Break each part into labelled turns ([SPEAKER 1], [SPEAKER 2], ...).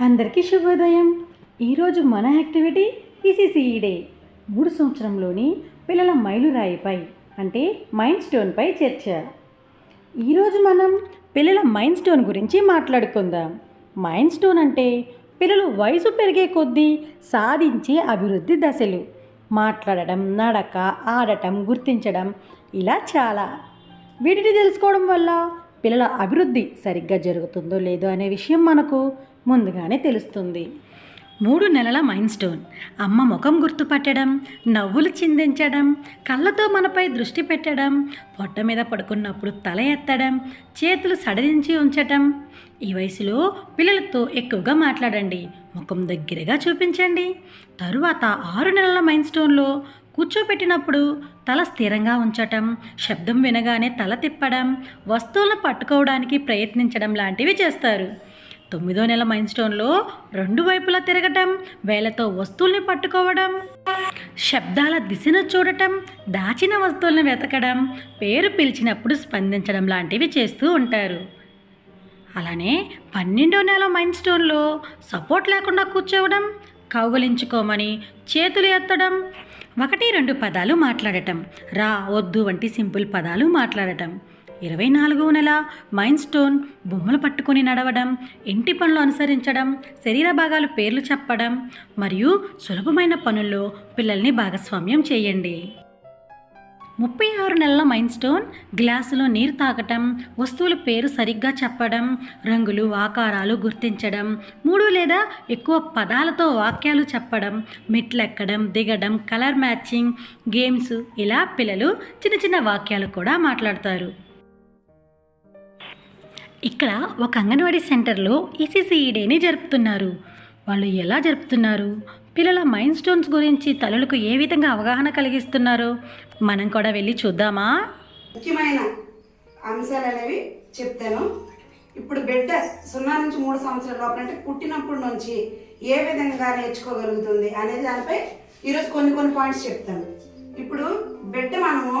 [SPEAKER 1] అందరికీ శుభోదయం. ఈరోజు మన యాక్టివిటీ ఈసీసీఈ డే. మూడు సంవత్సరంలోని పిల్లల మైలురాయిపై అంటే మైండ్ స్టోన్పై చర్చ. ఈరోజు మనం పిల్లల మైండ్ స్టోన్ గురించి మాట్లాడుకుందాం. మైండ్ స్టోన్ అంటే పిల్లలు వయసు పెరిగే కొద్దీ సాధించే అభివృద్ధి దశలు. మాట్లాడటం నడక ఆడటం గుర్తించడం ఇలా చాలా. వీటిని తెలుసుకోవడం వల్ల పిల్లల అభివృద్ధి సరిగ్గా జరుగుతుందో లేదో అనే విషయం మనకు ముందుగానే తెలుస్తుంది. మూడు నెలల మైండ్ స్టోన్. అమ్మ ముఖం గుర్తుపట్టడం నవ్వులు చిందించడం కళ్ళతో మనపై దృష్టి పెట్టడం పొట్ట మీద పడుకున్నప్పుడు తల ఎత్తడం చేతులు సడలించి ఉంచటం. ఈ వయసులో పిల్లలతో ఎక్కువగా మాట్లాడండి. ముఖం దగ్గరగా చూపించండి. తరువాత ఆరు నెలల మైండ్ స్టోన్లో కూర్చోపెట్టినప్పుడు తల స్థిరంగా ఉంచటం శబ్దం వినగానే తల తిప్పడం వస్తువులను పట్టుకోవడానికి ప్రయత్నించడం లాంటివి చేస్తారు. తొమ్మిదో నెల మైండ్ స్టోన్లో రెండు వైపులా తిరగటం వేలతో వస్తువుల్ని పట్టుకోవడం శబ్దాల దిశను చూడటం దాచిన వస్తువులను వెతకడం పేరు పిలిచినప్పుడు స్పందించడం లాంటివి చేస్తూ ఉంటారు. అలానే పన్నెండో నెల మైండ్ స్టోన్లో సపోర్ట్ లేకుండా కూర్చోవడం కౌగలించుకోమని చేతులు ఎత్తడం ఒకటి రెండు పదాలు మాట్లాడటం. రా వద్దు వంటి సింపుల్ పదాలు మాట్లాడటం. ఇరవై నాలుగవ నెల మైండ్ స్టోన్ బొమ్మలు పట్టుకొని నడవడం ఇంటి పనులు అనుసరించడం శరీర భాగాలు పేర్లు చెప్పడం మరియు సులభమైన పనుల్లో పిల్లల్ని భాగస్వామ్యం చేయండి. ముప్పై ఆరు నెలల మైండ్ స్టోన్ గ్లాసులో నీరు తాగటం వస్తువుల పేరు సరిగ్గా చెప్పడం రంగులు ఆకారాలు గుర్తించడం మూడు లేదా ఎక్కువ పదాలతో వాక్యాలు చెప్పడం మెట్లెక్కడం దిగడం కలర్ మ్యాచింగ్ గేమ్స్ ఇలా పిల్లలు చిన్న చిన్న వాక్యాలు కూడా మాట్లాడతారు. ఇక్కడ ఒక అంగన్వాడీ సెంటర్లో ఈసీసీఈ డేని జరుపుతున్నారు. వాళ్ళు ఎలా జరుపుతున్నారు? పిల్లల మైండ్ స్టోన్స్ గురించి తల్లులకు ఏ విధంగా అవగాహన కలిగిస్తున్నారు? మనం కూడా వెళ్ళి చూద్దామా?
[SPEAKER 2] ముఖ్యమైన అంశాలు అనేవి చెప్తాను. ఇప్పుడు బిడ్డ సున్నా నుంచి మూడు సంవత్సరాల లోపల అంటే పుట్టినప్పటి నుంచి ఏ విధంగా నేర్చుకోగలుగుతుంది అనేది దానిపై ఈరోజు కొన్ని కొన్ని పాయింట్స్ చెప్తాను. ఇప్పుడు బిడ్డ మనము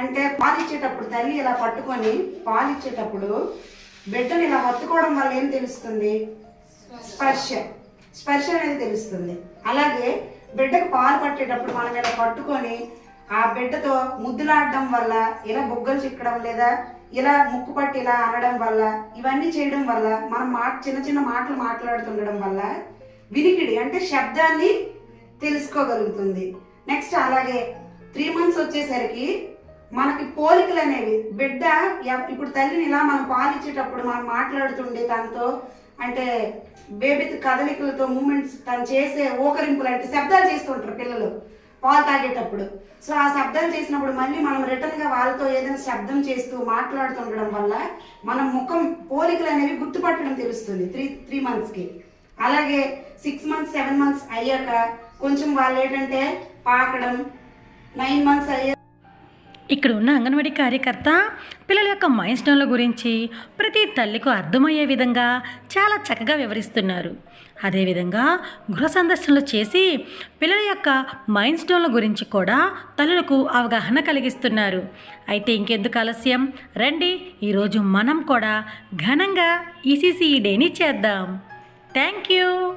[SPEAKER 2] అంటే పాలు ఇచ్చేటప్పుడు తల్లి ఇలా పట్టుకొని పాలు ఇచ్చేటప్పుడు బిడ్డని ఇలా హత్తుకోవడం వల్ల ఏం తెలుస్తుంది? స్పర్శ. స్పర్శ అనేది తెలుస్తుంది. అలాగే బిడ్డకు పాలు పట్టేటప్పుడు మనం ఇలా పట్టుకొని ఆ బిడ్డతో ముద్దులాడడం వల్ల ఇలా బొగ్గలు చిక్కడం లేదా ఇలా ముక్కు పట్టి ఇలా అనడం వల్ల ఇవన్నీ చేయడం వల్ల మనం మాట చిన్న చిన్న మాటలు మాట్లాడుతుండడం వల్ల వినికిడి అంటే శబ్దాన్ని తెలుసుకోగలుగుతుంది. నెక్స్ట్ అలాగే త్రీ మంత్స్ వచ్చేసరికి మనకి పోలికలు అనేవి బిడ్డ ఇప్పుడు తల్లిని ఇలా మనం పాలిచ్చేటప్పుడు మనం మాట్లాడుతుండే తనతో అంటే బేబీ కదలికలతో మూమెంట్స్ తను చేసే ఓకరింపులు అంటే శబ్దాలు చేస్తుంటారు పిల్లలు పాలు తాగేటప్పుడు. సో ఆ శబ్దాలు చేసినప్పుడు మళ్ళీ మనం రిటర్న్గా వాళ్ళతో ఏదైనా శబ్దం చేస్తూ మాట్లాడుతుండడం వల్ల మన ముఖం పోలికలు అనేవి గుర్తుపట్టడం తెలుస్తుంది త్రీ త్రీ మంత్స్కి. అలాగే సిక్స్ మంత్స్ సెవెన్ మంత్స్ అయ్యాక కొంచెం వాళ్ళు ఏంటంటే పాకడం నైన్ మంత్స్ అయ్యాక
[SPEAKER 1] ఇక్కడ ఉన్న అంగన్వాడీ కార్యకర్త పిల్లల యొక్క మైండ్స్టోన్ల గురించి ప్రతి తల్లికి అర్థమయ్యే విధంగా చాలా చక్కగా వివరిస్తున్నారు. అదేవిధంగా గృహ సందర్శనలు చేసి పిల్లల యొక్క మైండ్స్టోన్ల గురించి కూడా తల్లులకు అవగాహన కలిగిస్తున్నారు. అయితే ఇంకెందుకు ఆలస్యం? రండి ఈరోజు మనం కూడా ఘనంగా ఈసీసీఈ డేని చేద్దాం. Thank you.